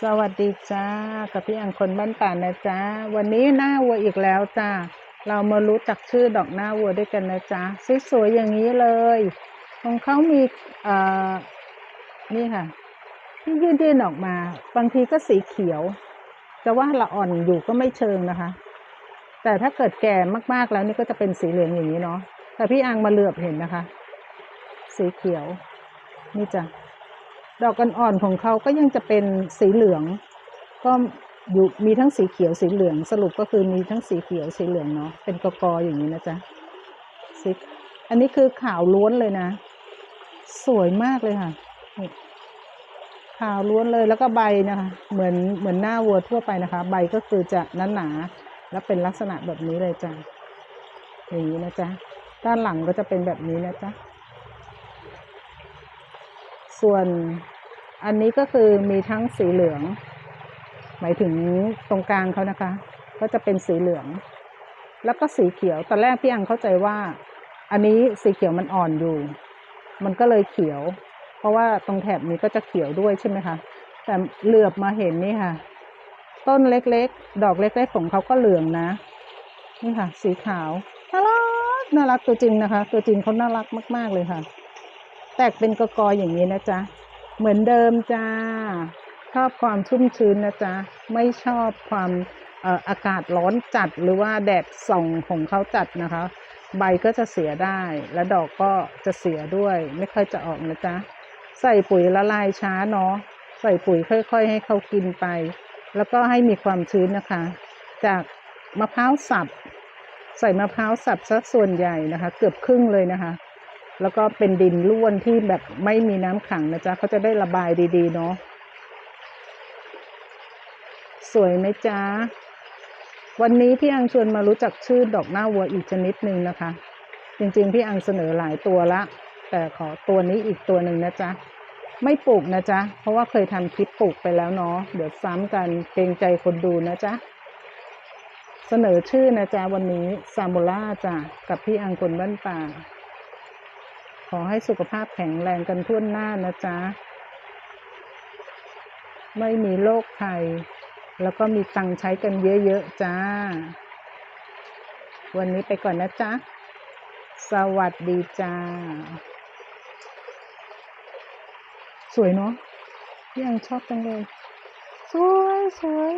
สวัสดีจ้ากับพี่อังคนบ้านป่านะจ๊ะวันนี้หน้าวัวอีกแล้วจ้าเรามารู้จักชื่อดอกหน้าวัวด้วยกันนะจ๊ะสวยๆอย่างนี้เลย ของเขามีเอ่อนี่ค่ะ ที่ยื่นๆออกมา บางทีก็สีเขียว จะว่าละอ่อนอยู่ก็ไม่เชิงนะคะ แต่ถ้าเกิดแก่มากๆแล้วนี่ก็จะเป็นสีเหลืองอย่างนี้เนาะแต่พี่อังมาเหลือบเห็นนะคะ สีเขียว นี่จ้ะ ดอกอ่อนๆของเขาก็ยังจะเป็นสีเหลือง ก็อยู่มีทั้งสีเขียวสีเหลือง สรุปก็คือมีทั้งสีเขียวสีเหลืองเนาะเป็นกกออย่างนี้นะจ๊ะสีอันนี้คือขาวล้วนเลยนะ สวยมากเลยค่ะขาวล้วนเลยแล้วก็ใบนะคะ เหมือนเหมือนหน้าวัวทั่วไปนะคะ ใบก็คือจะหนาหนาและเป็นลักษณะแบบนี้เลยจ้ะอย่างนี้นะจ๊ะด้านหลังก็จะเป็นแบบนี้นะจ๊ะ ส่วนอันนี้ก็คือมีทั้งสีเหลือง หมายถึงตรงกลางเขานะคะ ก็จะเป็นสีเหลือง แล้วก็สีเขียว ตอนแรกพี่อังเข้าใจว่า อันนี้สีเขียวมันอ่อนอยู่ มันก็เลยเขียว เพราะว่าตรงแถบนี้ก็จะเขียวด้วยใช่ไหมคะ แต่เหลือบมาเห็นนี่ค่ะ ต้นเล็กๆ ดอกเล็กๆของเขาก็เหลืองนะ นี่ค่ะ สีขาวน่ารักน่ารักตัวจริงนะคะ ตัวจริงเขาน่ารักมาก ๆเลยค่ะ ตกเป็นกกออย่างนี้นะจ๊ะ เหมือนเดิมจ้า ชอบความชุ่มชื้นนะจ๊ะ ไม่ชอบความอากาศร้อนจัดหรือว่าแดดส่องของเขาจัดนะคะ ใบก็จะเสียได้ และดอกก็จะเสียด้วย ไม่ค่อยจะออกนะจ๊ะ ใส่ปุ๋ยละลายช้าเนาะ ใส่ปุ๋ยค่อย ๆ ให้เขากินไป แล้วก็ให้มีความชื้นนะคะ จากมะพร้าวสับ ใส่มะพร้าวสับซะส่วนใหญ่นะคะ เกือบครึ่งเลยนะคะ แล้วก็เป็นดินร่วนที่แบบไม่มีน้ำขังนะจ๊ะเขาจะได้ระบายดีๆเนาะสวยไหมจ๊ะ วันนี้พี่อังชวนมารู้จักชื่อดอกหน้าวัวอีกชนิดหนึ่งนะคะ จริงๆพี่อังเสนอหลายตัวละ แต่ขอตัวนี้อีกตัวหนึ่งนะจ๊ะ ไม่ปลูกนะจ๊ะ เพราะว่าเคยทำคลิปปลูกไปแล้วเนาะ เดี๋ยวซ้ำกันเกรงใจคนดูนะจ๊ะ เสนอชื่อนะจ๊ะวันนี้ซามูล่าจ้ะกับพี่อังคนบ้านป่า ขอให้สุขภาพแข็งแรงกันทั่วหน้านะจ๊ะ ไม่มีโรคภัย แล้วก็มีตังใช้กันเยอะๆจ้า วันนี้ไปก่อนนะจ๊ะ สวัสดีจ้า สวยเนาะยังชอบจังเลย สวยสวย